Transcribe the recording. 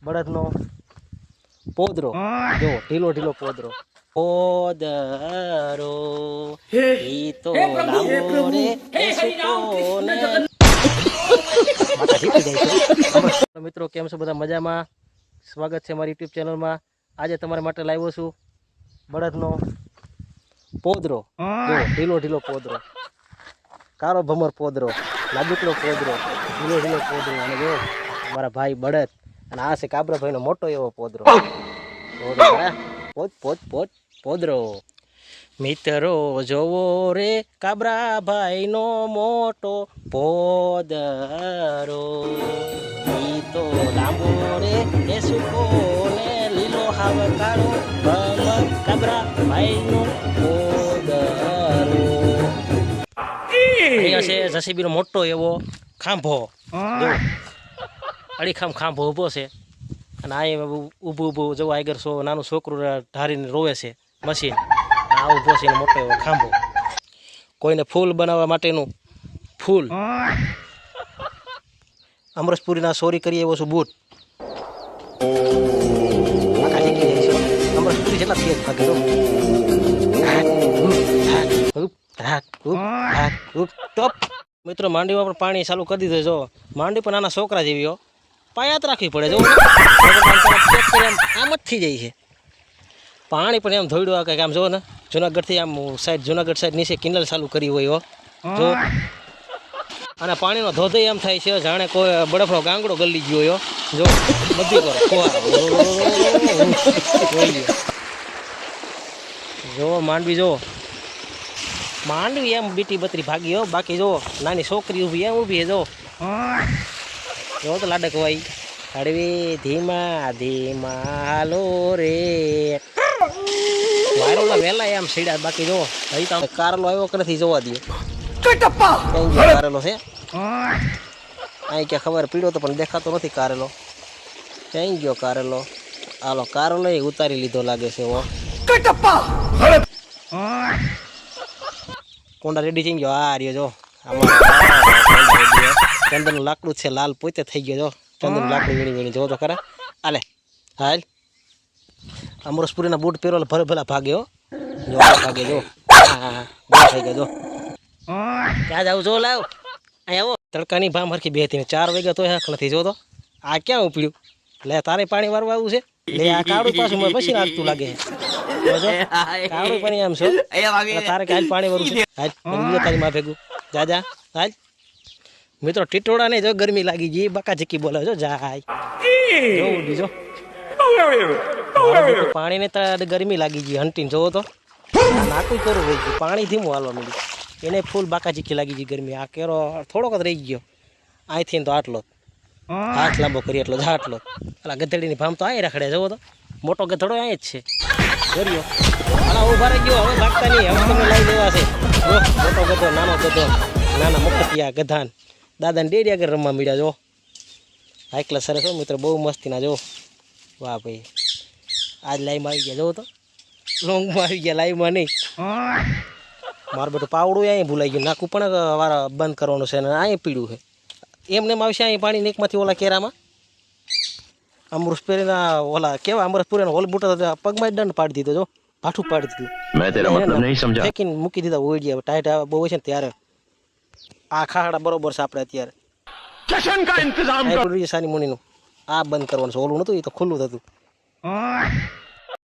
બળદનો પોદરો. જો ઢીલો ઢીલો પોદરો. પોદરો. ઈ તો લાવો રે મિત્રો કેમ છો બધા મજામાં? સ્વાગત છે મારી યુટ્યુબ ચેનલમાં. આજે તમારા માટે લાવ્યો છું બળદનો પોદરો. જો ઢીલો ઢીલો પોદરો. કારો ભમર પોદરો લાદુકડો પોદરો ઢીલો ઢીલો પોદરો. અને જો મારા ભાઈ બળદ અને આ છે કાબરાભાઈનો મોટો એવો પોદરો. પોત પોત પોત પોદરો. મિત્રો જોવો રે કાબરાભાઈનો મોટો પોદરો. તો લાંબો રે એ સૂકો ને લીલો હાવ કાળો ભમર કાબરાભાઈનો પોદરો. અહીંયા છે જસીબીનો મોટો એવો ખાંભો. અડીખામ ખાંભો ઊભો છે. અને આ ઊભું ઊભું જવું આગળ સો નાનું છોકરું ઢારીને રોવે છે મશીન. આ ઊભો છે મોટો એવો ખાંભો. કોઈને ફૂલ બનાવવા માટેનું ફૂલ. અમરસપુરીના સોરી કરીએ એવો છું બૂટ. અમરસપુરી જેટલા. મિત્રો માંડીમાં પણ પાણી ચાલુ કરી દીધું જો. માંડી પણ નાના છોકરા જેવી, હો. પાયાત રાખવી પડે આમ જ થઈ જાય છે. પાણી પણ એમ ધોઈડું કંઈક આમ જો ને, જુનાગઢથી આમ સાઈડ, જુનાગઢ સાઈડ નીચે કિનલ ચાલુ કરી હોય જો. અને પાણીનો ધોધે એમ થાય છે, જાણે કોઈ બરફનો ગાંગડો ગલી ગયો હો. જો બધી. જો, માંડવી જો. માંડવી એમ બીટી બત્રી ભાગી હો. બાકી જો, નાની છોકરી ઊભી, એમ ઊભી જો. જો તો લાડક વાઈ હળવી ધીમા ધીમા હાલો રે. વાયરોલા વહેલા એમ સીડા બાકી જો હજી તો કારલો આવ્યો કે નથી જોવા દે. કારેલો છે? અહીં ક્યાં ખબર પીડ્યો તો પણ દેખાતો નથી કારેલો. ક્યાંય ગયો કારેલો? હાલો કારેલો એ ઉતારી લીધો લાગે છે હો. કોંડા રેડી થઈ ગયો. આ રહ્યો જો. આમાં. ચંદનનું લાકડું છે લાલ પોતે થઈ ગયો જો. ચંદનનું લાકડું વીણી વીણી જોવો તો ખરા. આલે હાલ. અમરસપુરીના બૂટ પહેરો ભલે ભલા ભાગે હો. જો ભાગે જો. હા થઈ ગયો જો. ક્યાં જાવ જો લાવ. અહીં આવો. તડકાની ભામ હરખી બે હતી ચાર વાગ્યા તો હક નથી જોતો. આ ક્યાં ઉપડ્યું? લે તારે પાણી વારવા આવું છે? લે આ કાળું પાછું મને પછી નાખતું લાગે. કાળું પાણી આમ છે તારે કાલ પાણી વારું છે? હાલ તારી માં ભેગું જા જા. હાલ. મિત્રો ટીટોડા ને જો ગરમી લાગી ગઈ બકા ચીકી બોલે છો જાય. જો ઉડી જો પાણી ને તો ગરમી લાગી ગઈ હંટીને જોવો તો. નાકું કરું રહી ગયું પાણી ધીમું હાલવા મળ્યું એને ફૂલ બાકા ચીકી લાગી ગઈ ગરમી. આ કેરો થોડોક રહી ગયો. અહીંથી તો આટલો. હાથ લાંબો કરી એટલો જ, આટલો. પેલા ગધેડીની ભામ તો અહીં રખડે, જવો તો. મોટો ગધડો અહીં જ છે. ગર્યો. આના ઊભા રહી ગયો, હવે ભાગતા નહીં હવે તમે લઈ દેવા છે. મોટો ગધો, નાનો ગધો, નાના મફતિયા ગધાન. દાદાને ડેડિયા આગળ રમવા મળ્યા જો. હાઈકલા સરસ હોય મિત્રો બહુ મસ્તીના જો. વાહ ભાઈ. આજ લાઈવમાં આવી ગયા જો તો. લોંગમાં આવી ગયા લાઈવમાં નહીં. મારું બધું પાવડું અહીંયા ભૂલાઈ ગયું. નાખું પણ વારા બંધ કરવાનું છે અને અહીંયા પીડ્યું છે. એમને એમ આવશે અહીં પાણી નેકમાંથી ઓલા કેરામાં? અમૃત પહેરીના ઓલા કેવા અમૃત પૂરીના હોલ બૂટા પગમાં દંડ પાડી દીધો જો. પાઠું પાડી દીધું. મૂકી દીધા ઓઈડિયા ટાઈટ બહુ હોય છે ને ત્યારે. આ ખાડા બરોબર છે આપણે અત્યારે. કિશન કા આ બંધ કરવાનું છે. ઓલું નતું એ તો ખુલ્લું થતું